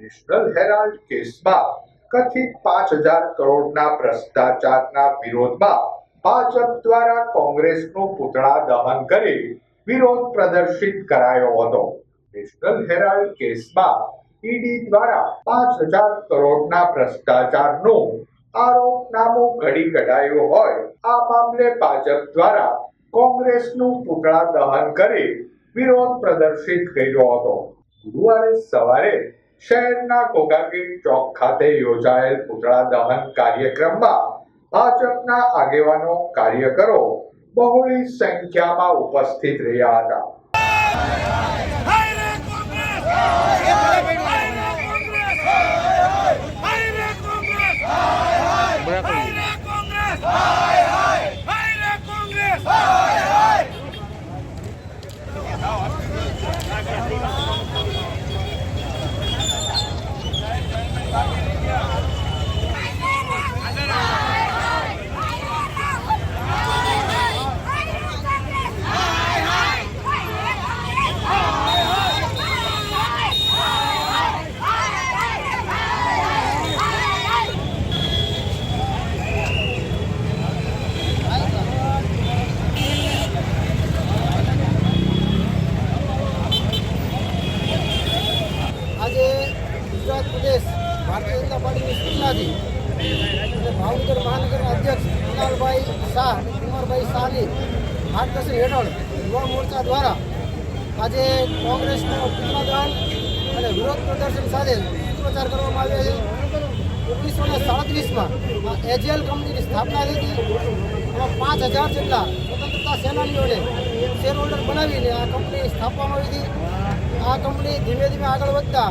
National Herald કેસમાં કથિત પાંચ હજાર કરોડના ભ્રષ્ટાચારના વિરોધમાં ભાજપ દ્વારા કોંગ્રેસનું પૂતળા દહન કરી વિરોધ પ્રદર્શિત કરાયો હતો. નેશનલ હેરાલ્ડ કેસમાં ઈડી દ્વારા પાંચ હજાર કરોડના ભ્રષ્ટાચારનું આરોપનામું ઘડી કઢાયું હોય, આ મામલે ભાજપ દ્વારા કોંગ્રેસનું પૂતળા દહન કરી વિરોધ પ્રદર્શિત કર્યો હતો. ગુરુવારે સવારે શહેરના કોગાગીર ચોક ખાતે યોજાયેલ પૂતળા દહન કાર્યક્રમમાં ભાજપના આગેવાનો કાર્યકરો બહોળી સંખ્યામાં ઉપસ્થિત રહ્યા હતા હાય રે કોંગ્રેસ હાય રે કોંગ્રેસ હાય રે કોંગ્રેસ હાય રે કોંગ્રેસ હાય રે કોંગ્રેસ આજે ગુજરાત પ્રદેશ ભારતીય અને ભાવનગર મહાનગરના અધ્યક્ષ કુણાલભાઈ શાહ અને કુમારભાઈ શાહની માર્ગદર્શન હેઠળ યુવા મોરચા દ્વારા આજે કોંગ્રેસનો પુતળાદાન અને વિરોધ પ્રદર્શન સાથે સૂત્રોચ્ચાર કરવામાં આવ્યો છે. ઓગણીસો ને સાડત્રીસમાં એજીએલ કંપનીની સ્થાપના થઈ હતી. એમાં પાંચ હજાર જેટલા સ્વતંત્રતા સેનાનીઓને શેર હોલ્ડર બનાવીને આ કંપની સ્થાપવામાં આવી હતી. આ કંપની ધીમે ધીમે આગળ વધતા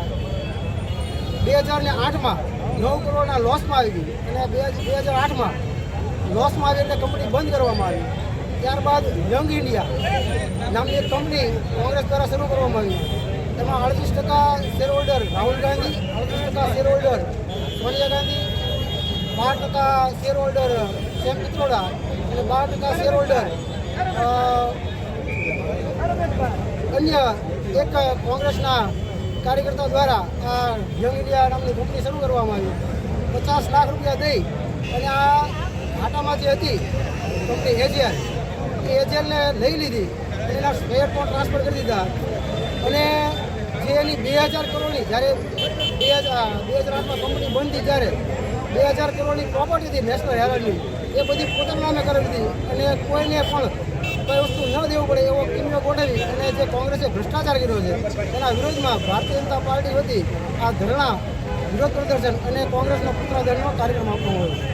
બે હજાર ને આઠમાં નવ કરોડના લોસમાં આવી ગઈ અને બે બે હજાર આઠમાં લોસમાં આવી એટલે કંપની બંધ કરવામાં આવી. ત્યારબાદ યંગ ઇન્ડિયા નામની એક કંપની કોંગ્રેસ દ્વારા શરૂ કરવામાં આવી. તેમાં અડત્રીસ ટકા શેર હોલ્ડર રાહુલ ગાંધી, અડત્રીસ ટકા શેર હોલ્ડર સોનિયા ગાંધી, બાર ટકા શેર હોલ્ડર સેમ પિત્રોડા અને બાર ટકા શેર હોલ્ડર અન્ય એક કોંગ્રેસના કાર્યકર્તા દ્વારા આ યંગ ઇન્ડિયા નામની કંપની શરૂ કરવામાં આવી. પચાસ લાખ રૂપિયા દઈ અને આ ઘાટામાં જે હતી કંપની એજિયલ એ એજિયલને લઈ લીધી એના શેર પણ ટ્રાન્સફર કરી દીધા. અને જે એની બે હજાર કરોડની જ્યારે બે હજાર બે હજાર આઠમાં કંપની બંધ થઈ જ્યારે બે હજાર કરોડની પ્રોપર્ટી હતી નેશનલ હેરાલ્ડની એ બધી પોતાના નામે કરી હતી. અને કોઈને પણ કોઈ વસ્તુ ન દેવું પડે એવો કિમિયો ગોઠવી અને જે કોંગ્રેસે ભ્રષ્ટાચાર કર્યો છે, એના વિરોધમાં ભારતીય જનતા પાર્ટી વતી આ ધરણા વિરોધ પ્રદર્શન અને કોંગ્રેસનો પુત્રદંડનો કાર્યક્રમ આપવામાં આવ્યો.